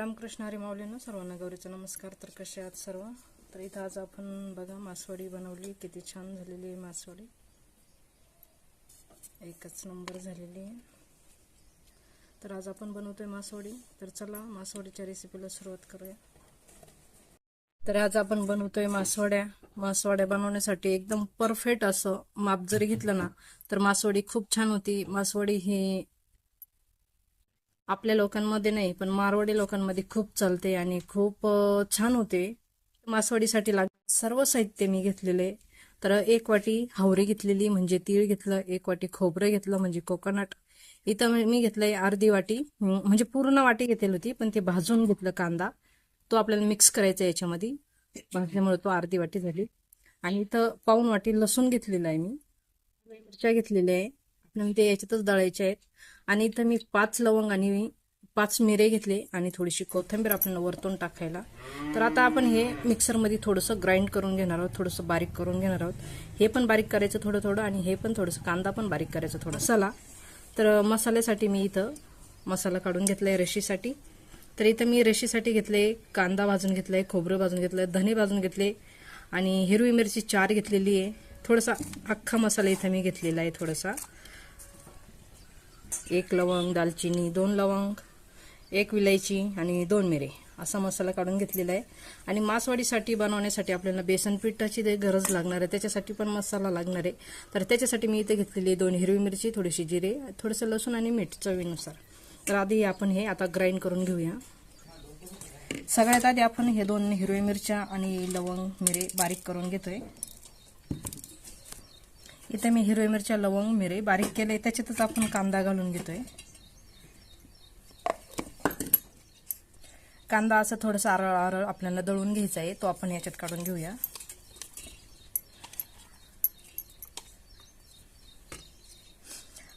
रामकृष्ण हरी माऊलीनं सर्वांना गौरीचा नमस्कार. तर कसे आहात सर्व? तर इथं आज आपण बघा मासवडी बनवली. किती छान झालेली आहे मासवडी. एकच नंबर झालेली आहे. तर आज आपण बनवतोय मासवडी. तर चला मासवडीच्या रेसिपीला सुरुवात करूया. तर आज आपण बनवतोय मासवड्या. मासवड्या बनवण्यासाठी एकदम परफेक्ट असं माप जरी घेतलं ना तर मासवडी खूप छान होती. मासवडी ही आपल्या लोकांमध्ये नाही पण मारवाडी लोकांमध्ये खूप चालते आणि खूप छान होते. मासवाडीसाठी लाग सर्व साहित्य मी घेतलेले. तर एक वाटी हावरे घेतलेली म्हणजे तीळ घेतलं एक वाटी खोबरं घेतलं म्हणजे कोकोनट. इथं मी- घेतलंय अर्धी वाटी म्हणजे पूर्ण वाटी घेतलेली होती पण ते भाजून घेतलं कांदा. तो आपल्याला मिक्स करायचा याच्यामध्ये. भाजल्यामुळे तो अर्धी वाटी झाली. आणि इथं पाऊन वाटी लसूण घेतलेला आहे मी. मिरच्या घेतलेल्या आहे. आणि ते याच्यातच दळायचे आहेत. आणि इथं मी पाच लवंग आणि पाच मिरे घेतले आणि थोडीशी कोथिंबीर आपल्याला वरतून टाकायला. तर आता आपण हे मिक्सरमध्ये थोडंसं ग्राइंड करून घेणार आहोत थोडंसं बारीक करून घेणार आहोत. हे पण बारीक करायचं थोडं थोडं आणि हे पण थोडंसं कांदा पण बारीक करायचं थोडं मसाला तर मसाल्यासाठी मी इथं मसाला काढून घेतलाय रेशीसाठी. तर इथं मी रेशीसाठी घेतले कांदा भाजून घेतलाय खोबरं भाजून घेतलंय धने भाजून घेतले आणि हिरवी मिरची चार घेतलेली आहे. थोडासा अख्खा मसाला इथं मी घेतलेला आहे थोडासा. एक लवंग दालचिनी दोन लवंग एक विलायची आणि दोन मिरे. असा मसाला काढून घेतलेला आहे. आणि मासवाडीसाठी बनवण्यासाठी आपल्याला बेसन पिठाची ते गरज लागणार आहे. त्याच्यासाठी पण मसाला लागणार आहे. तर त्याच्यासाठी मी इथे घेतलेली आहे दोन हिरवी मिरची थोडीशी जिरे थोडंसं लसूण आणि मीठ चवीनुसार. तर आधी आपण हे आता ग्राइंड करून घेऊया. सगळ्यात आधी आपण हे दोन हिरव्या मिरच्या आणि लवंग मिरे बारीक करून घेतोय. इथे मी हिरव्या मिरच्या लवंग मिरे बारीक केले. त्याच्यातच आपण कांदा घालून घेतोय. कांदा असं थोडंसं आरळ आरळ आपल्याला दळून घ्यायचा आहे. तो आपण याच्यात काढून घेऊया.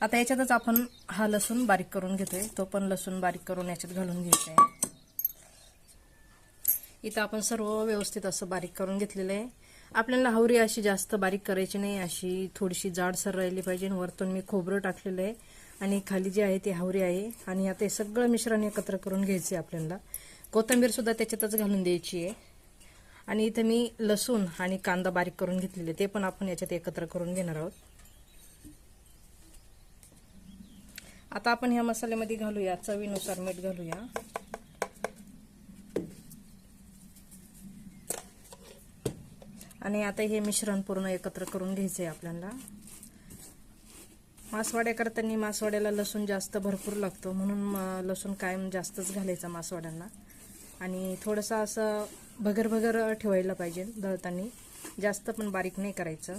आता याच्यातच आपण हा लसूण बारीक करून घेतोय. तो पण लसूण बारीक करून याच्यात घालून घ्यायचा आहे. इथं आपण सर्व व्यवस्थित असं बारीक करून घेतलेलं आहे. आपल्याला हावरी अशी जास्त बारीक करायची नाही अशी थोडीशी जाडसर राहिली पाहिजे आणि वरतून मी खोबरं टाकलेलं आहे. आणि खाली जे आहे ती हावरी आहे. आणि आता हे सगळं मिश्रण एकत्र करून घ्यायचं आहे आपल्याला कोथंबीरसुद्धा त्याच्यातच घालून द्यायची आहे. आणि इथं मी लसूण आणि कांदा बारीक करून घेतलेले ते पण आपण याच्यात एकत्र करून घेणार आहोत. आता आपण ह्या मसाल्यामध्ये घालूया चवीनुसार मीठ घालूया. आणि आता हे मिश्रण पूर्ण एकत्र करून घ्यायचं आहे आपल्याला. मासवाड्या करताना मासवाड्याला लसूण जास्त भरपूर लागतो म्हणून लसूण कायम जास्तच घालायचा मासवाड्यांना. आणि थोडंसं असं भगर भगर ठेवायला पाहिजे दळताना. जास्त पण बारीक नाही करायचं.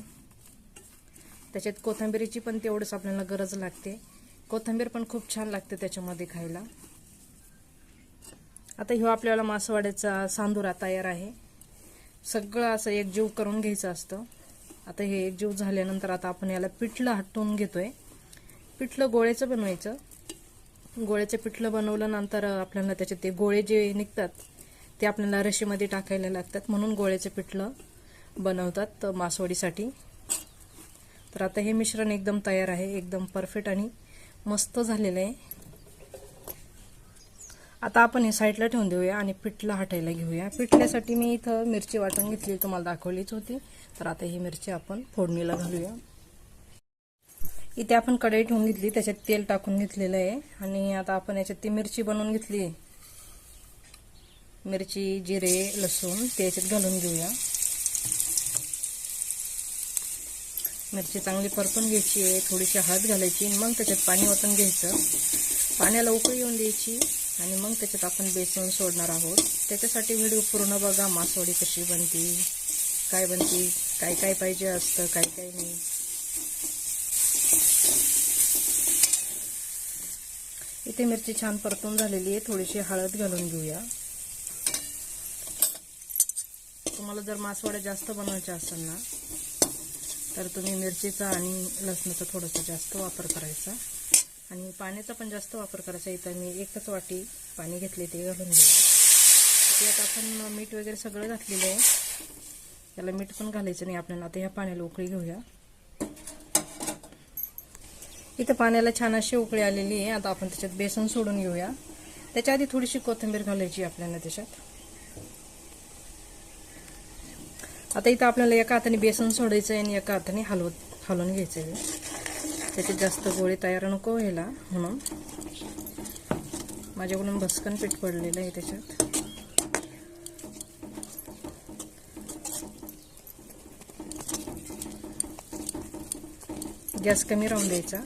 त्याच्यात कोथिंबीरीची पण तेवढंच आपल्याला गरज लागते. कोथिंबीर पण खूप छान लागते त्याच्यामध्ये खायला. आता ह्यो आपल्याला मासवाड्याचा सांदुरा तयार आहे. सगळं असं एकजीव करून घ्यायचं असतं. आता हे एकजीव झाल्यानंतर आता आपण याला पिठलं हटवून घेतोय. पिठलं गोळ्याचं बनवायचं. गोळ्याचं पिठलं बनवल्यानंतर आपल्याला त्याचे ते गोळे जे निघतात ते आपल्याला रशीमध्ये टाकायला लागतात. म्हणून गोळ्याचं पिठलं बनवतात मासवडीसाठी. तर आता हे मिश्रण एकदम तयार आहे एकदम परफेक्ट आणि मस्त झालेलं आहे. आता आपण हे साईडला ठेवून देऊया आणि पिठलं हटायला घेऊया. पिठल्यासाठी मी इथं मिरची वाटून घेतली तुम्हाला दाखवलीच होती. तर आता ही मिरची आपण फोडणीला घालूया. इथे आपण कढई ठेवून घेतली त्याच्यात तेल टाकून घेतलेलं आहे. आणि आता आपण याच्यात ती मिरची बनवून घेतली मिरची जिरे लसूण ते याच्यात घालून घेऊया. मिरची चांगली परतून घ्यायची आहे थोडीशी हळद घालायची मग त्याच्यात पाणी ओतून घ्यायचं. पाण्याला उकळी येऊन द्यायची. आणि मग त्याच्यात आपण बेसन सोडणार आहोत. त्याच्यासाठी व्हिडिओ पूर्ण बघा मासवडी कशी बनती काय बनती काय काय पाहिजे असतं काय काय नाही. इथे मिरची छान परतून झालेली आहे. थोडीशी हळद घालून घेऊया. तुम्हाला जर मासवड्या जास्त बनवायच्या असेल ना तर तुम्ही मिरचीचा आणि लसणाचा थोडासा जास्त वापर करायचा. आणि पाण्याचा पण जास्त वापर करायचा इथं मी एकच वाटी पाणी घेतले ते घालून घेऊ. त्यात आपण मीठ वगैरे सगळं घातलेलं आहे. त्याला मीठ पण घालायचं नाही आपल्याला. आता ह्या पाण्याला उकळी घेऊया. इथं पाण्याला छान अशी उकळी आलेली आहे. आता आपण त्याच्यात बेसन सोडून घेऊया. त्याच्या आधी थोडीशी कोथिंबीर घालायची आपल्याला त्याच्यात. आता इथं आपल्याला एका हाताने बेसन सोडायचं आहे आणि एका हाताने हलवत हलवून घ्यायचं आहे त्याचे जास्त गोळे तयार नको व्हायला म्हणून. माझ्याकडून भस्कन पीठ पडलेलं आहे त्याच्यात. गॅस कमी राहून द्यायचा.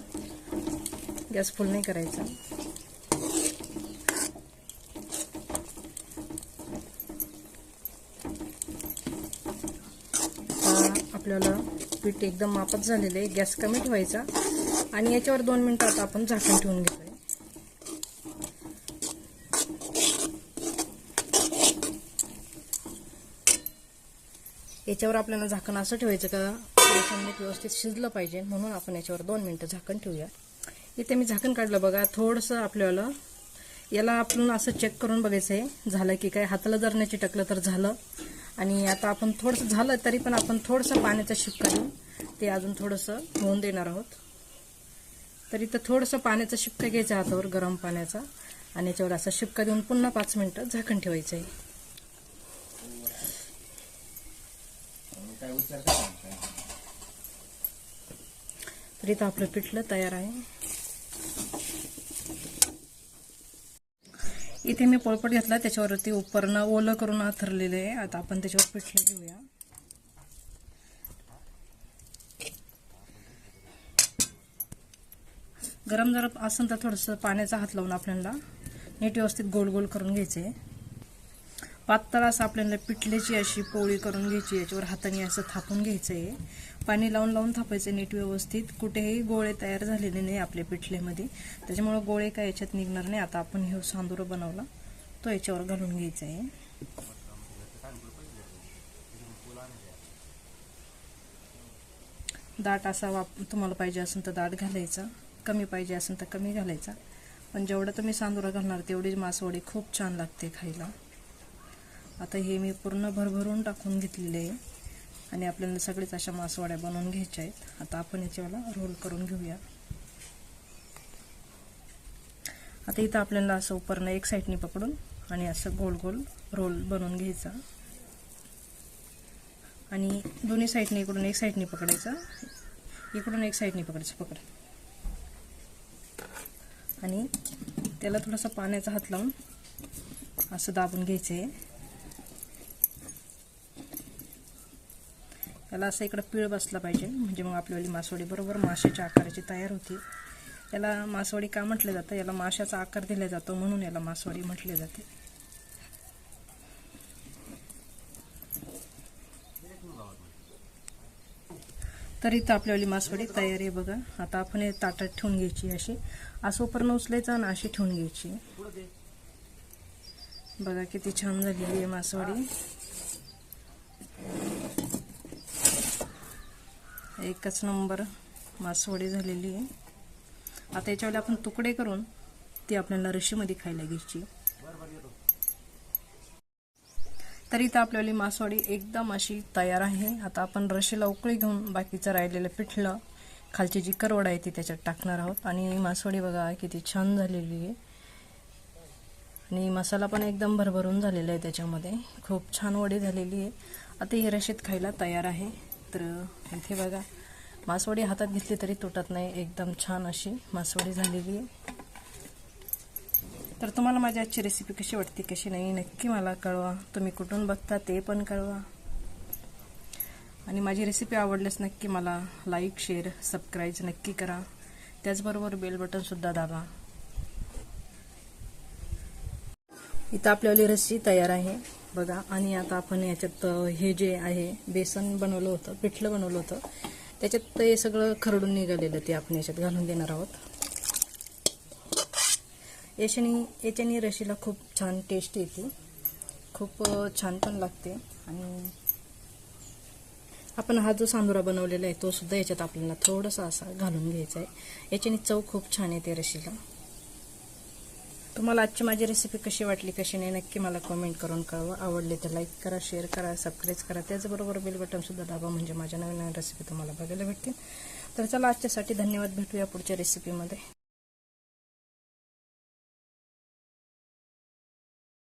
गॅस फुल नाही करायचा. आपल्याला पीठ एकदम मापत झालेलं आहे. गॅस कमी ठेवायचा. आणि याच्यावर दोन मिनिटं आता आपण झाकण ठेवून घेतोय याच्यावर आपल्याला झाकण असं ठेवायचं का? बेसन मीठ व्यवस्थित शिजलं पाहिजे म्हणून आपण याच्यावर दोन मिनटं झाकण ठेवूया. इथे मी झाकण काढलं बघा थोडंसं आपल्याला याला आपण असं चेक करून बघायचं आहे झालं की काय? हाताला जर नाही चिटकलं तर झालं. आणि आता आपण थोडंसं झालं तरी पण आपण थोडंसं पाण्याचा शिपका देऊन ते अजून थोडंसं होऊन देणार आहोत. तर इथं थोडंसं पाण्याचा शिपका घ्यायचा हातावर गरम पाण्याचा. आणि याच्यावर असा शिपका देऊन पुन्हा पाच मिनिटं झाकण ठेवायचं आहे तर इथं आपलं पिठलं तयार आहे. इथे मी पोळपट घेतला त्याच्यावरती उपरनं ओलं करून आथरलेलं आहे. आता आपण त्याच्यावर पिठलं घेऊया. गरम जर असेल तर थोडंसं पाण्याचा हात लावून आपल्याला नीट व्यवस्थित गोल गोल करून घ्यायचे. पातळ असं आपल्याला पिठल्याची अशी पोळी करून घ्यायची याच्यावर हाताने असं थापून घ्यायचं. आहे पाणी लावून लावून थापायचं नीट व्यवस्थित. कुठेही गोळे तयार झालेले नाही आपल्या पिठलेमध्ये त्याच्यामुळं गोळे काय याच्यात निघणार नाही. आता आपण हे सांदूर बनवला तो याच्यावर घालून घ्यायचा आहे. दाट असा वाप तुम्हाला पाहिजे असेल तर दाट घालायचा. कमी पाहिजे असेल तर कमी घालायचा. पण जेवढं तुम्ही सांदुरा घालणार तेवढीच मासवडी खूप छान लागते खायला. आता हे मी पूर्ण भरभरून टाकून घेतलेले आहे. आणि आपल्याला सगळेच अशा मासवड्या बनवून घ्यायच्या आहेत. आता आपण याच्यावाला रोल करून घेऊया. आता इथं आपल्याला असं उपरनं एक साईडनी पकडून आणि असं गोल गोल रोल बनवून घ्यायचा. आणि दोन्ही साईडने इकडून एक साईडने पकडायचा. इकडून एक साईडने पकडायचं. पकड. आणि त्याला थोडासा पाण्याचा हात लावून असं दाबून घ्यायचं आहे याला असं इकडं पिळ बसला पाहिजे. म्हणजे मग आपल्यावाली मासवडी बरोबर माशाच्या आकाराची तयार होती. याला मासवडी का म्हटलं जातं? याला माशाचा आकार दिला जातो म्हणून याला मासवडी म्हटले जाते. तर इथं आपल्यावाली मासवडी तयार आहे बघा. आता आपण हे ताटात ठेवून घ्यायची अशी. असं उचलायचं आणि अशी ठेवून घ्यायची. बघा किती छान झालेली आहे मासवडी. एकच नंबर मासवडी झालेली आहे. आता याच्यावर आपण तुकडे करून ती आपल्याला रशीमध्ये खायला घ्यायची. तर इथं आपल्याला मासवडी एकदम अशी तयार आहे. आता आपण रशीला उकळी घेऊन बाकीचं राहिलेलं पिठलं खालची जी करवड आहे ती त्याच्यात टाकणार आहोत. आणि मासवडी बघा किती छान झालेली आहे. आणि मसाला पण एकदम भरभरून झालेला आहे त्याच्यामध्ये. खूप छान वडी झालेली आहे. आता ही रशीत खायला तयार आहे. तर इथे बघा मासवडी हातात घेतली तरी तुटत नाही. एकदम छान अशी मासवडी झालेली आहे. तर तुम्हाला माझी आजची रेसिपी कशी वाटते कशी नाही नक्की मला कळवा. तुम्ही कुठून बघता ते पण कळवा. आणि माझी रेसिपी आवडल्यास नक्की मला लाईक शेअर सबस्क्राईब नक्की करा. त्याचबरोबर बेल बटनसुद्धा दाबा. इथं आपल्यावाली रस्सी तयार आहे. बघा आणि आता आपण याच्यात हे जे आहे बेसन बनवलं होतं पिठलं बनवलं होतं. त्याच्यात ते सगळं खरडून निघालेलं ते आपण याच्यात घालून देणार आहोत. याच्याने याच्याने रशीला खूप छान टेस्ट येते. खूप छान पण लागते. आणि आपण हा जो सांदुरा बनवलेला आहे तो सुद्धा याच्यात आपल्याला थोडासा असा घालून घ्यायचा आहे. याच्याने चव खूप छान येते रशीला तुम्हाला आजची माझी रेसिपी कशी वाटली कशी नाही नक्की मला कमेंट करून कळवा. आवडली तर लाईक करा शेअर करा सबस्क्राईब करा. त्याचबरोबर बेल बटनसुद्धा दाबा म्हणजे माझ्या नवीन नवीन रेसिपी तुम्हाला बघायला भेटतील. तर चला आजच्यासाठी धन्यवाद. भेटूया पुढच्या रेसिपीमध्ये